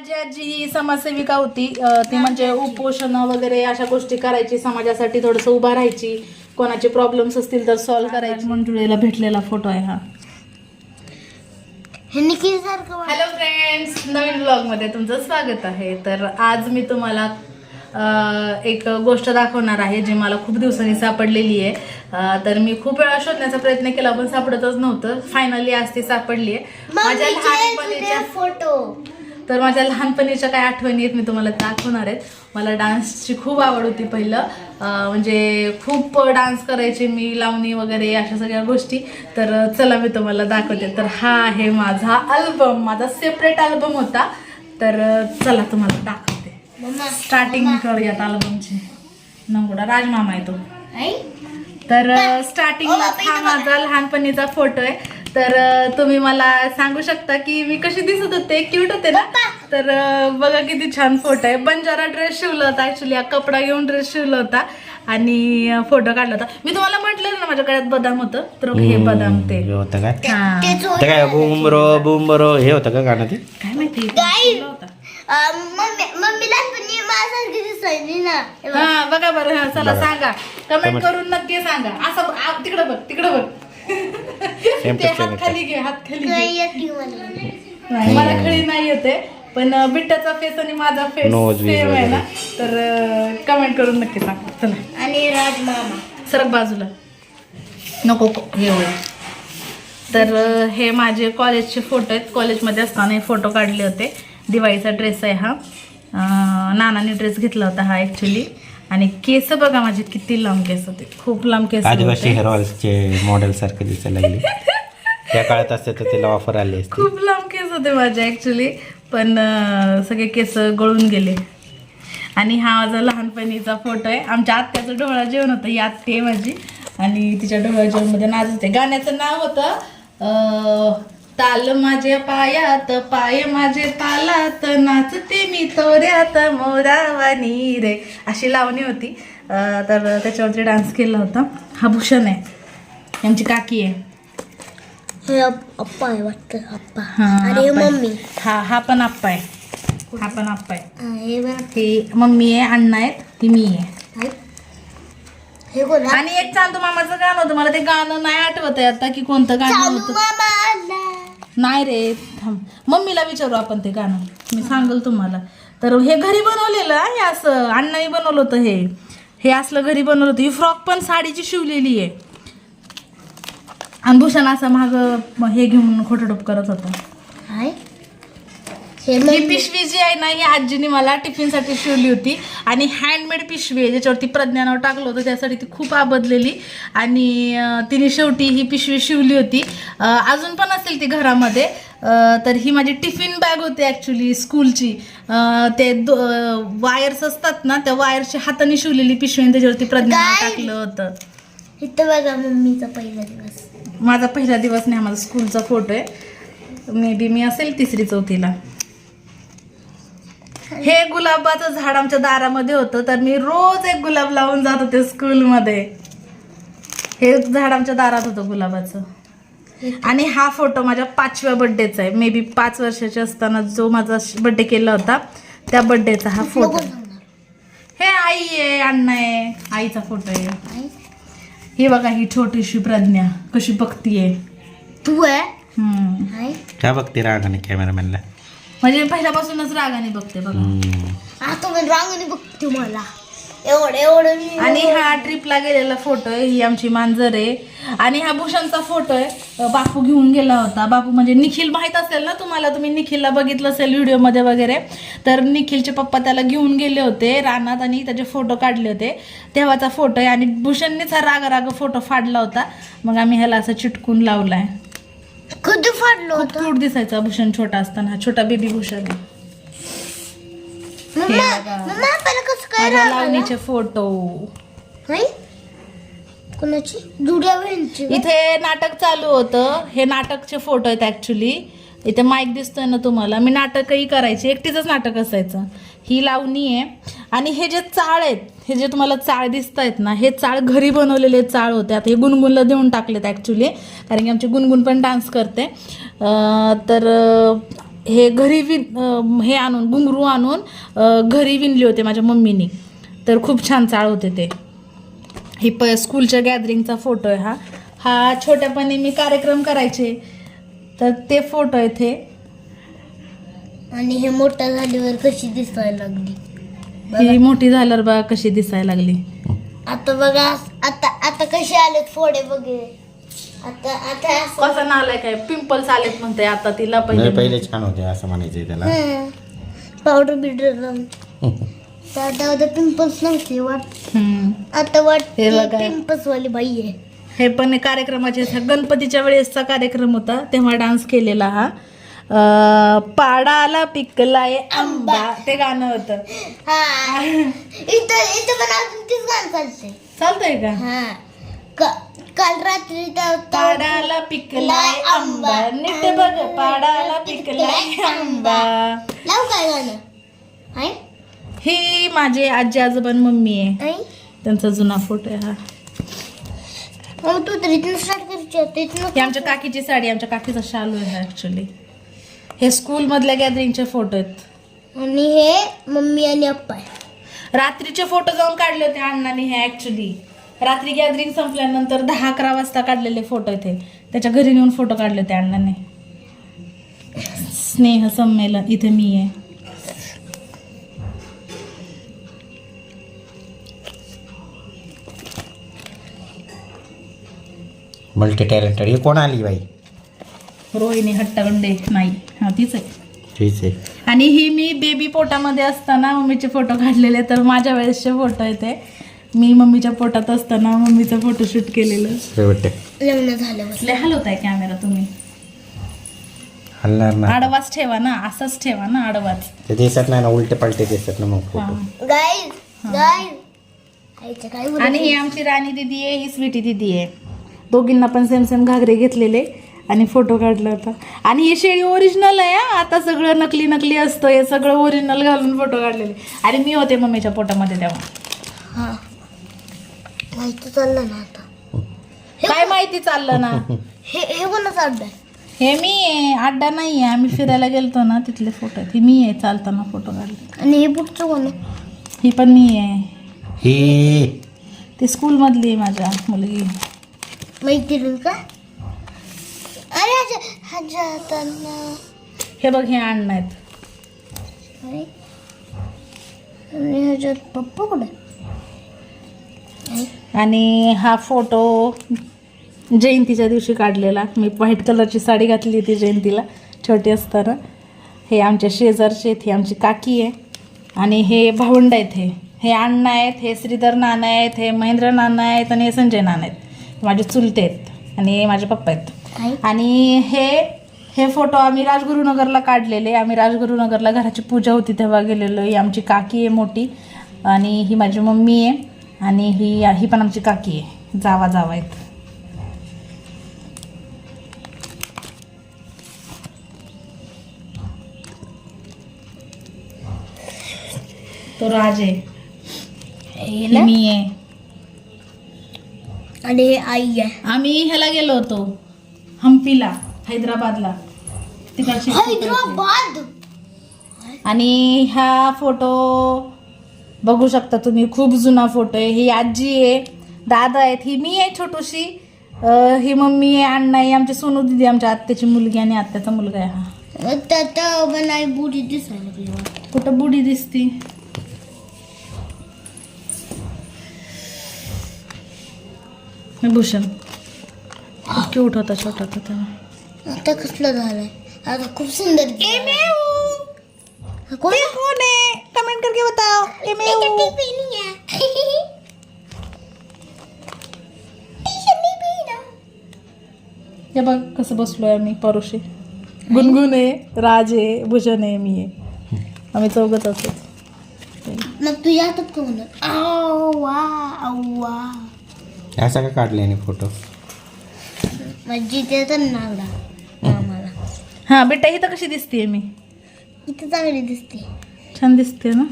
माझी आजी ही समाजसेविका होती ती म्हणजे उपोषण वगैरे अशा गोष्टी करायची समाजासाठी थोडस उभा राहायची. कोणाचे प्रॉब्लेम्स असतील तर सॉल्व्ह करायची. मंजुळेला भेटलेला फोटो आहे हा. हे हॅलो फ्रेंड्स नवीन ब्लॉगमध्ये तुमचं स्वागत आहे. तर आज मी तुम्हाला एक गोष्ट दाखवणार आहे जी मला खूप दिवसांनी सापडलेली आहे. तर मी खूप वेळा शोधण्याचा प्रयत्न केला पण सापडतच नव्हतं. फायनली आज ती सापडली आहे. माझ्या लहानपणीच्या फोटो तर माझ्या लहानपणीच्या काय आठवणी आहेत मी तुम्हाला दाखवणार आहेत. मला डान्सची खूप आवड होती पहिलं. म्हणजे खूप डान्स करायचे मी लावणी वगैरे अशा सगळ्या गोष्टी. तर चला मी तुम्हाला दाखवते. तर हा आहे माझा अल्बम माझा सेपरेट अल्बम होता. तर चला तुम्हाला दाखवते. स्टार्टिंग करूयात अल्बमची नंगुडा राजमामा आहे तो. तर स्टार्टिंगला हा माझा लहानपणीचा फोटो आहे. तर तुम्ही मला सांगू शकता की मी कशी दिसत होते? क्यूट होते ना? तर बघा किती छान फोटो आहे. बंजारा ड्रेस शिवला होता ऍक्च्युली हा कपडा घेऊन ड्रेस शिवला होता. आणि फोटो काढला होता. मी तुम्हाला म्हटलं ना माझ्या गळ्यात बदाम होतं. तर हे बदाम ते. होतं काय? तेच ते काय बुमरो बुमरो हे होतं का गाणं ते? काय माहिती. शिवला होता. हे बघ. बरं. हा चला. सांगा. कमेंट. करून नक्की सांगा. असं आ, तिकडं बघ तिकडं बघ. ते हात खाली घे हात खाली घे. मला. नाही, मला खळी नाही येते पण अं, बिट्टाचा फेस आणि माझा फेस Nose सेम आहे ना. तर कमेंट करून नक्की सांगा. चला. आणि राजमामा. सरक बाजूला. नको नको, हे होईल तर अं, हे माझे कॉलेजचे फोटो आहेत. कॉलेजमध्ये असताना हे फोटो काढले होते. दिवाळीचा ड्रेस आहे हा. अं, नानाने ड्रेस घेतला होता हा ॲक्च्युली आणि केस बघा माझे किती लांब केस होते. खूप लांब केस आदिवासी. हेअर ऑइल्सचे मॉडेल सारखे दिसायला लागले. त्या काळात असते तर तिला ऑफर आली खूप लांब केस होते माझे ॲक्च्युली पण सगळे केस गळून गेले. आणि हा माझा लहानपणीचा फोटो आहे. आमच्या आत्याचं डोळा जेवण होतं. ही आत्ती माझी. आणि तिच्या डोळा जेवणमध्ये नाचत होते गाण्याचं नाव होतं ताल माझ्या पायात पाय माझे तालात नाचते मी तोऱ्यात मोरावानी रे. अशी लावणी होती. तर त्याच्यावरती डान्स केला होता. हा भूषण आहे. यांची काकी आहे. अप्पा वाटतं अप्पा. मम्मी. हा हा पण आप्पा आहे. हा पण आप्पा आहे. हा, मम्मी आहे अण्णा आहेत ती मी आहे? आणि एक चांदू मामाचं गाणं होतं. मला ते गाणं नाही आठवत आहे आता की कोणतं गाणं होतं. नाही रे थांब. मम्मीला विचारू आपण ते गाणं. मी सांगल तुम्हाला. तर हे घरी बनवलेलं आहे हे असं. अण्णाही बनवलं होतं हे. हे असलं घरी बनवलं होतं. ही फ्रॉक पण साडीची शिवलेली आहे. आणि भूषण असं माग हे घेऊन खोटं करत होता. आई. हे. पिशवी जी आहे ना ही आजीने मला टिफिनसाठी शिवली होती. आणि हँडमेड पिशवी आहे ज्याच्यावरती प्रज्ञानावर टाकलं होतं त्यासाठी ती खूप आबदलेली आणि तिने शेवटी ही पिशवी शिवली होती. अजून पण असेल ती घरामध्ये. तर ही माझी टिफिन बॅग होती ॲक्च्युली स्कूलची ते वायर्स असतात ना त्या वायरची हाताने शिवलेली पिशवी त्याच्यावरती प्रज्ञानावर. टाकलं होतं. इथं बघा मम्मीचा पहिला दिवस. माझा पहिला दिवस नाही माझा स्कूलचा फोटो आहे. मे बी मी असेल तिसरी चौथीला. हे गुलाबाचं झाड आमच्या दारामध्ये होतं तर मी रोज एक गुलाब लावून जात होते स्कूलमध्ये. हे झाड आमच्या दारात होतं गुलाबाचं. आणि हा फोटो माझ्या पाचव्या बड्डेचा आहे. मे बी पाच वर्षाचे असताना जो माझा बड्डे केला होता त्या बड्डेचा हा फोटो हे आई आहे अण्णा आहे आईचा फोटो आहे. ही बघा ही छोटीशी प्रज्ञा कशी बघतीये. तू आहे. त्या बघते रागाने कॅमेरामॅनला म्हणजे पहिल्यापासूनच रागाने बघते बघा. आता मी रांगोळी बघते मला. एवढं एवढं मी आणि हा ट्रिपला गेलेला फोटो आहे ही आमची मांजर आहे. आणि हा भूषणचा फोटो आहे. अं, बापू घेऊन गेला होता. बापू म्हणजे निखिल माहीत असेल ना तुम्हाला? तुम्ही निखिलला बघितलं असेल व्हिडिओमध्ये वगैरे. तर निखिलचे पप्पा त्याला घेऊन गेले होते रानात आणि त्याचे फोटो काढले होते. तेव्हाचा फोटो आहे आणि भूषणनेच हा राग राग फोटो फाडला होता. मग आम्ही ह्याला असं चिटकून लावलाय. कधी फाडलं खूप होतं क्यूट दिसायचा भूषण छोटा असताना हा छोटा बेबी भूषण आहे. मम्मा बघा. मम्मा आपल्याला कसं काय माझ्या राग आला? लावणीचे फोटो नाही कोणाची जुड्या बहिणीची का? इथे नाटक चालू होतं हे नाटकचे फोटो आहेत ऍक्च्युली इथे माईक दिसतोय ना तुम्हाला. मी नाटकही करायचे एकटीच नाटक असायचं. ही लावणी आहे. आणि हे जे चाळ आहेत हे जे तुम्हाला चाळ दिसत आहेत ना हे चाळ घरी बनवलेले चाळ होते. आता हे गुणगुणला देऊन टाकलेत ॲक्च्युली कारण की आमची गुणगुण पण डान्स करते. तर हे घरी विन हे आणून घुंगरू आणून घरी विणले होते माझ्या मम्मीने. तर खूप छान चाळ होते ते. ही प स्कूलच्या गॅदरिंगचा फोटो आहे हा. हा छोट्यापणी मी कार्यक्रम करायचे. तर ते फोटो आहेत हे आणि हे मोठं झाल्यावर कशी दिसायला लागली? ही मोठी झाल्यावर बघा कशी दिसायला लागली. आता बघा आता आता कसे आलेत फोडे बघे आता आता असं कसं नालाय काय? पिंपल्स आलेत म्हणते आता तिला पहिले पहिले छान होते असं म्हणायचंय त्याला. पावडर लावून. तर आता पिंपल्स नव्हते वाट हम्म. आता वाटते हे बघा. पिंपल्स वाली बाई आहे. हे पण कार्यक्रमाचे गणपतीच्या वेळेसचा कार्यक्रम होता तेव्हा डान्स केलेला हा. पाडाला पिकलाय आंबा. ते गाणं होतं. हा. इथं इथं पण अजून तीच गाणं चालते चालतंय का? हा. का- काल रात्री पाडाला पिकलाय आंबा. नीट बघ. पाडाला पिकलाय आंबा. लाव काय गाणं? ही माझे आजी आजोबा आणि मम्मी आहे. त्यांचा जुना फोटो आहे हा. तू तर इथून स्टार्ट करायची ही आमच्या काकीची साडी आमच्या काकीचा शालू आहे ऍक्च्युली हे स्कूल मधल्या गॅदरिंगचे फोटो आहेत. आणि हे मम्मी आणि अप्पा आहे रात्रीचे फोटो जाऊन काढले होते अण्णाने हे ऍक्च्युली रात्री गॅदरिंग संपल्यानंतर दहा अकरा वाजता काढलेले फोटो आहेत हे. त्याच्या घरी नेऊन फोटो काढले होते अण्णाने. स्नेह संमेलन इथे मी आहे. मल्टी टॅलेंटेड ही कोण आली बाई? रोहिणी हट्टागंडे. नाही हा तीच आहे. ठीक आहे. आणि ही मी बेबी पोटामध्ये असताना मम्मीचे फोटो काढलेले तर माझ्या वेळेसचे फोटो आहेत हे. मी मम्मीच्या पोटात असताना मम्मीचं फोटोशूट केलेलं. शेवटे. लग्न लय हलवताय कॅमेरा तुम्ही. हलणार ना. आडवाच ठेवा ना असाच ठेवा ना आडवाच. ते दिसत नाही ना उलटे पलटे दिसत ना मग हा. फोटो गाईज गाईज आईचं काय आणि ही आमची राणी दिदी आहे ही स्वीटी दिदी आहे. दोघींना पण सेम सेम घागरे घेतलेले आणि फोटो काढला होता. आणि ही शेळी ओरिजिनल आहे हा. आता सगळं नकली नकली असतं हे सगळं ओरिजिनल घालून फोटो काढलेले. आणि मी होते मम्मीच्या पोटामध्ये तेव्हा. हा. माहिती चाललं ना आता. काय माहिती चाललं ना? हे हे कोणाचा अड्डा आहे? हे मी आहे. अड्डा नाही आहे. आम्ही फिरायला गेलतो ना तिथले फोटो ही मी आहे चालताना फोटो काढले. आणि हे पुढचं कोण ही पण मी आहे. ही. ती स्कूलमधली आहे माझ्या मुलगी. मैत्रीण का अरे ह्याच्या हातांना हे बघ हे अण्णा आहेत आणि ह्याच्यात पप्पा कुठे? आणि हा फोटो जयंतीच्या दिवशी काढलेला. मी व्हाईट कलरची साडी घातली होती जयंतीला. छोटी असताना. हे आमच्या शेजारचे आहेत ही आमची काकी आहे. आणि हे भावंड आहेत हे. हे अण्णा आहेत हे श्रीधर नाना आहेत हे महेंद्र नाना आहेत आणि हे संजय नाना आहेत. माझे चुलते आहेत आणि हे माझे पप्पा आहेत. आणि हे हे फोटो आम्ही राजगुरुनगरला काढलेले. आम्ही राजगुरुनगरला घराची पूजा होती तेव्हा गेलेलो. ही आमची काकी आहे मोठी आणि ही माझी मम्मी आहे आणि ही ही पण आमची काकी आहे. जावा जावा आहेत. तो राज आहे. ही? मी आहे. आणि हे आई आहे. आम्ही ह्याला गेलो होतो हम्पीला हैदराबादला. तिकडची हैदराबाद? आणि हा फोटो बघू शकता तुम्ही खूप जुना फोटो आहे. ही आजी आहे दादा आहेत ही मी आहे छोटूशी. ही मम्मी आहे अण्णा आहे आमची सोनू दिदी आमच्या आत्याची मुलगी आणि आत्याचा मुलगा आहे हा. त्यात बुडी दिसायला लागली. कुठं बुडी दिसती? भूषण. क्यूट होता छोटा होता तेव्हा आता कसलं झालंय आता खूप सुंदर कोण? कमेंट करके बताओ. हे बघ कसं बसलोय आम्ही परोशी. गुणगुण आहे राज आहे भूषण आहे मी आहे. आम्ही चौघच असत मग तुझ्या हातात का म्हणत आवा आवा असं का काढले आणि फोटो. हा. बेटा इथं कशी दिसते मी? इथं चांगली दिसते. छान दिसते ना?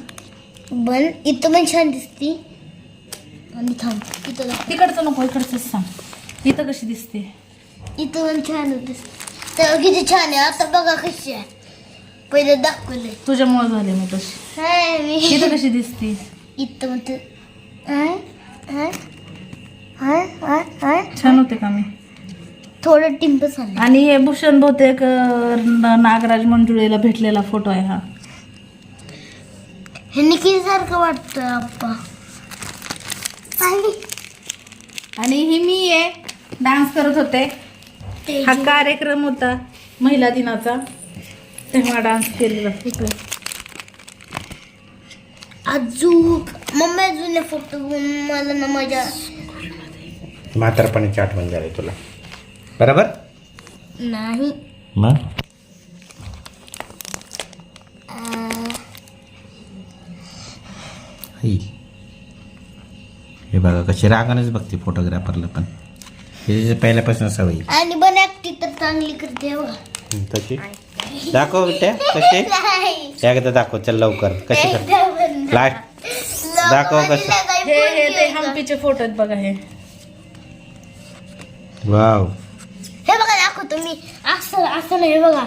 पण इथं पण छान दिसते. आणि थांब इथं तिकडचं नको इकडचंच सांग. इथं कशी दिसते इथं पण छान दिसते तर किती छान आहे आता बघा कशी आहे. पहिलं दाखवलंय. तुझ्यामुळे झाले मी तशी. मी. इथं कशी दिसती इथं म्हणते हाय हाय हाय हाय हाय छान होते का मी? थोडं टिंप झालं. आणि हे भूषण बहुतेक अं, नागराज मंजुळेला भेटलेला फोटो आहे हा. हे निखिल सारखं वाटतं आप्पा. आणि आणि ही मी आहे डान्स करत होते. ते हा कार्यक्रम होता महिला दिनाचा. तेव्हा डान्स केलेला. अजून मम्मी जुने फोटो मला ना माझ्या म्हातारपणाची आठवण झाली तुला. बरोबर? नाही. मग? ही हे बघा कशी रागानेच बघते फोटोग्राफरला पण. हे पहिल्यापासून सवयी आणि पण ऍक्टिंग तर चांगली करते बघा हं, तशी? दाखव त्या कशी. एकदा दाखव चल लवकर. कशी कर. लास्ट. दाखव कसं. हे हे ते? हम्पीचे फोटो आहेत बघा हे. वाव. हे बघा दाखवतो मी असं असं नाही हे बघा.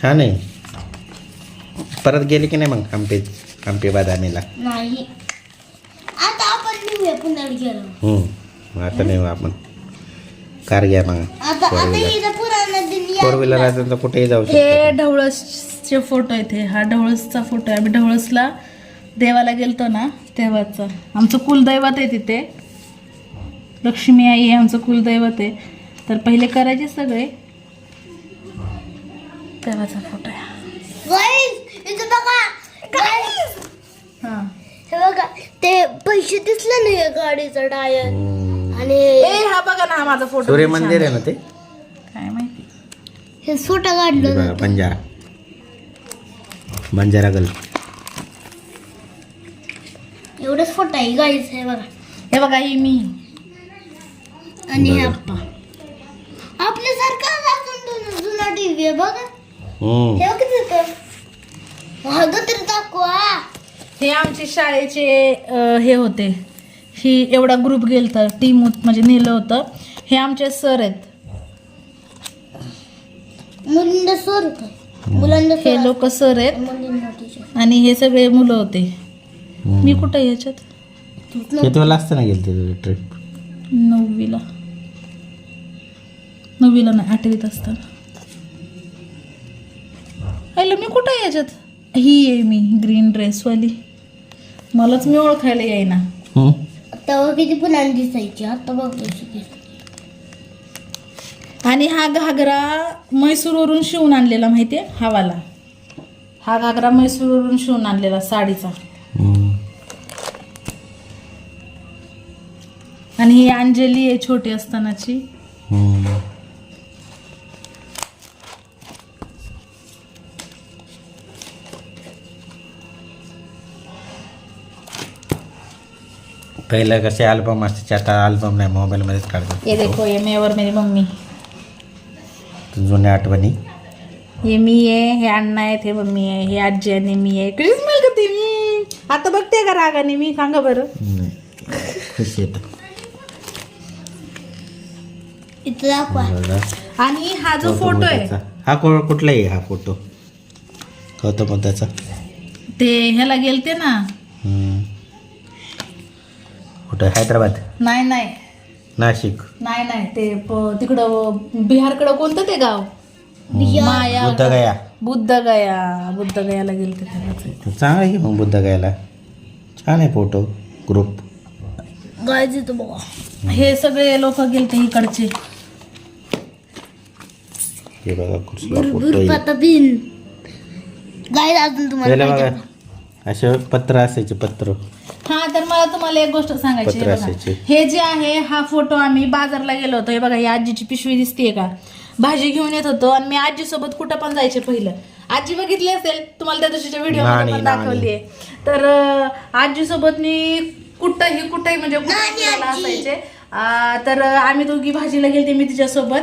छान आहे. परत गेली की नाही मग हंपी हंपी बदामीला? नाही. आता आपण निघूया गेलो हं, आता नाही आपण. कार घ्या मग. आता फोर व्हीलर असेल तर कुठेही जाऊ हे ढवळसचे फोटो आहेत हे. हा ढवळसचा फोटो आहे. आम्ही ढवळसला देवाला गेलतो ना तेव्हाचा. आमचं कुलदैवत आहे तिथे. लक्ष्मी आई हे आमचं कुलदैवत आहे. तर पहिले करायचे सगळे. तेव्हाचा फोटो हां. हे बघा ते पैसे दिसले नाही या गाडीचा टायर हं. आणि ए हा बघा ना हा माझा फोटो सूर्य मंदिर आहे ना ते? काय माहिती? हे सोटा हे काढलं बघा बंजारा. बंजारा गल एवढंच फोटो आहे गाईस हे बघा. हे बघा ही मी. आणि हे बरं. आप्पा आपल्यासारखा अजून जुना टीव्ही आहे बघा. हं. हे महाग तर दाखवा. हे आमचे शाळेचे अ, हे होते. ही एवढा ग्रुप गेलता टीम म्हणजे नेलं होतं. हे आमचे सर आहेत. मुलींना सर होतं. मुलांना हे सर लोक सर आहेत. मुलींना टीचर आणि हे सगळे मुलं होते. मी कुठं याच्यात? किती वेळा असतं ना गेलते तुझी ट्रिप नववीला. नववीला नाही आठवीत असताना. आयला मी कुठं आहे याच्यात? ही आहे मी ग्रीन ड्रेसवाली मलाच मी ओळखायला येईना. तेव्हा किती पुन्हा दिसायची आता बघ. आणि हा घागरा म्हैसूरवरून शिवून आणलेला माहितीये? हा वाला हा घागरा म्हैसूरवरून शिवून आणलेला साडीचा. आणि ही अंजली आहे छोटी असतानाची. पहिलं कसे अल्बम असायचे आता अल्बम नाही मोबाईलमध्येच ये काढतात देखो ये मैं और मेरी मम्मी। जुन्या आठवणी हे मी आहे हे अण्णा आहेत हे मम्मी आहे हे आजी आणि मी आहे कधीच मी करते मी आता बघते का रागाने मी सांगा बरं। नाही. खुश येतं इथं दाखवा बघा. आणि हा जो फोटो आहे बुद्धाचा. हा को कुठला आहे हा फोटो गौतम बुद्धाचा ते ह्याला गेलते ना? हम्म. कुठं? हैदराबाद? नाही नाही. नाशिक. नाही नाही. ते प- तिकडं बिहारकडं कोणतं ते गाव? माया बुद्ध गया बुद्ध गया बुद्ध गयाला गेलते तेव्हाच. चांगला आहे की मग बुद्ध गयाला छान आहे फोटो ग्रुप गायच इथं बघा. हे सगळे लोक गेलते इकडचे. हे बघा कुठला फोटो भरपूर आहे. पाता बिन. गाय अजून तुम्हाला बघा. असे पत्र असायचे पत्र. हा तर मला तुम्हाला एक गोष्ट सांगायची आहे बघा. हे जे आहे हा फोटो आम्ही बाजारला गेलो होतो. हे बघा ही आजीची पिशवी दिसतीये का? भाजी घेऊन येत होतो आणि मी आजी सोबत कुठं पण जायचे पहिलं. आजी बघितली असेल तुम्हाला त्या दिवशीच्या व्हिडिओ नाणी, पण नाणी. दाखवली आहे तर आजी सोबत मी कुठंही कुठंही म्हणजे कुठं फिरायला. असायचे. अं, तर आम्ही दोघी भाजीला गेलते मी तिच्यासोबत.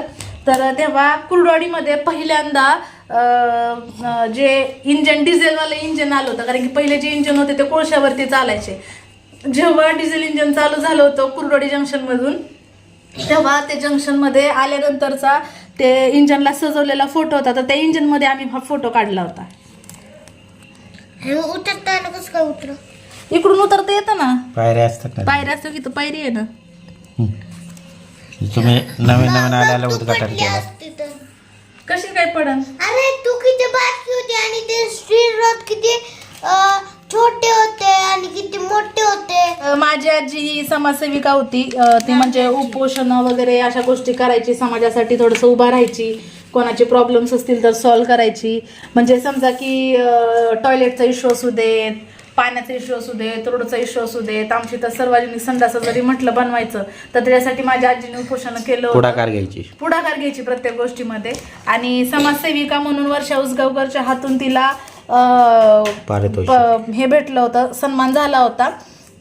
तर तेव्हा कुलवाडीमध्ये पहिल्यांदा जे इंजन डिझेलवालं इंजन आलं होतं कारण की पहिले जे इंजन होते ते कोळशावरती चालायचे. जेव्हा डिझेल इंजन चालू झालं होतं कुलवाडी जंक्शनमधून तेव्हा ते जंक्शनमध्ये आल्यानंतरचा ते इंजनला सजवलेला फोटो होता तर त्या इंजनमध्ये आम्ही हा फोटो काढला होता. उतरताना कसं काय उतर? इकडून उतरता येतं ना? पायऱ्या असतात ना? पायरी असतो की तर पायरी आहे ना? हं. तुम्ही नवीन नवीन आल्याला उद्घाटन केलं. कशी काय पडन? अरे तू किती बारकी होती आणि ते स्ट्रीट रोड किती अं, छोटे होते आणि किती मोठे होते? अ, माझी आजी ही समाजसेविका होती. अ, ती म्हणजे उपोषण वगैरे अशा गोष्टी करायची समाजासाठी थोडंसं उभा राहायची. कोणाचे प्रॉब्लेम्स असतील तर सॉल्व्ह करायची. म्हणजे समजा की टॉयलेटचा इश्यू असू देत पाण्याचा इश्यू असू देत रोडचा इश्यू असू देत आमची तर सर्वांनी संडासं जरी म्हटलं बनवायचं तर त्याच्यासाठी माझ्या आजीने उपोषण केलं. पुढाकार घ्यायची. पुढाकार घ्यायची प्रत्येक गोष्टीमध्ये. आणि समाजसेविका म्हणून वर्षा उसगावकरच्या हातून तिला हे भेटलं होतं सन्मान झाला होता.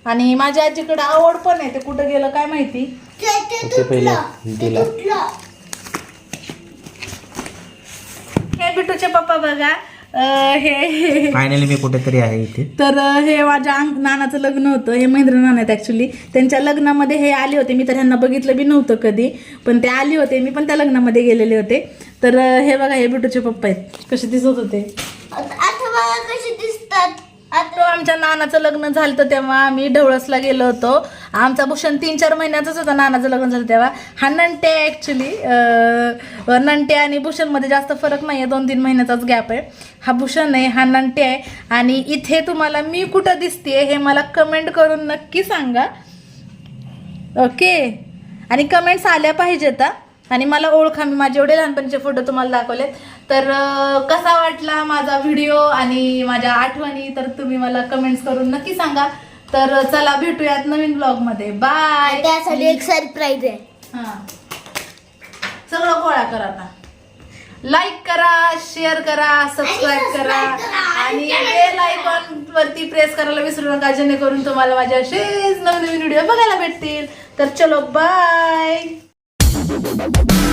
आणि माझ्या आजीकडे आवड पण आहे ते कुठं गेलं काय माहिती? हे बिटूचे पप्पा बघा हे फायनली मी कुठेतरी आहे इथे. तर हे माझ्या अंग- नानाचं लग्न होतं. हे महेंद्र नाना आहेत ॲक्च्युली त्यांच्या लग्नामध्ये हे आले होते. मी तर ह्यांना बघितलं बी नव्हतं कधी पण ते आले होते. मी पण त्या लग्नामध्ये गेलेले होते. तर हे बघा हे बिटूचे पप्पा आहेत. कसे दिसत होते? आता आता बघा कसे दिसतात? तो आमच्या नानाचं लग्न झालं होतं तेव्हा. आम्ही ढवळसला गेलो होतो. आमचा भूषण तीन चार महिन्याचाच होता नानाचं लग्न झालं तेव्हा. हा नंटे ॲक्च्युली नंटे आणि भूषणमध्ये जास्त फरक नाही आहे दोन तीन महिन्याचाच गॅप आहे. हा भूषण आहे हा नंटे आहे. आणि इथे तुम्हाला मी कुठं दिसते हे मला कमेंट करून नक्की सांगा. ओके आणि कमेंट्स आल्या पाहिजेत हा. आणि मला ओळखा मी माझे एवढे लहानपणीचे फोटो तुम्हाला दाखवलेत. तर कसा वाटला माझा व्हिडिओ आणि माझ्या आठवणी तर तुम्ही मला कमेंट्स करून नक्की सांगा. तर चला भेटूयात नवीन ब्लॉगमध्ये बाय त्यासाठी एक सरप्राईज आहे. हां. सगळं गोळा करा आता. लाईक करा शेअर करा सबस्क्राईब करा. आणि बेल आयकॉन वरती प्रेस करायला विसरू नका जेणेकरून तुम्हाला माझे असेच नवीन नवीन व्हिडिओ बघायला भेटतील. तर चलो बाय Thank.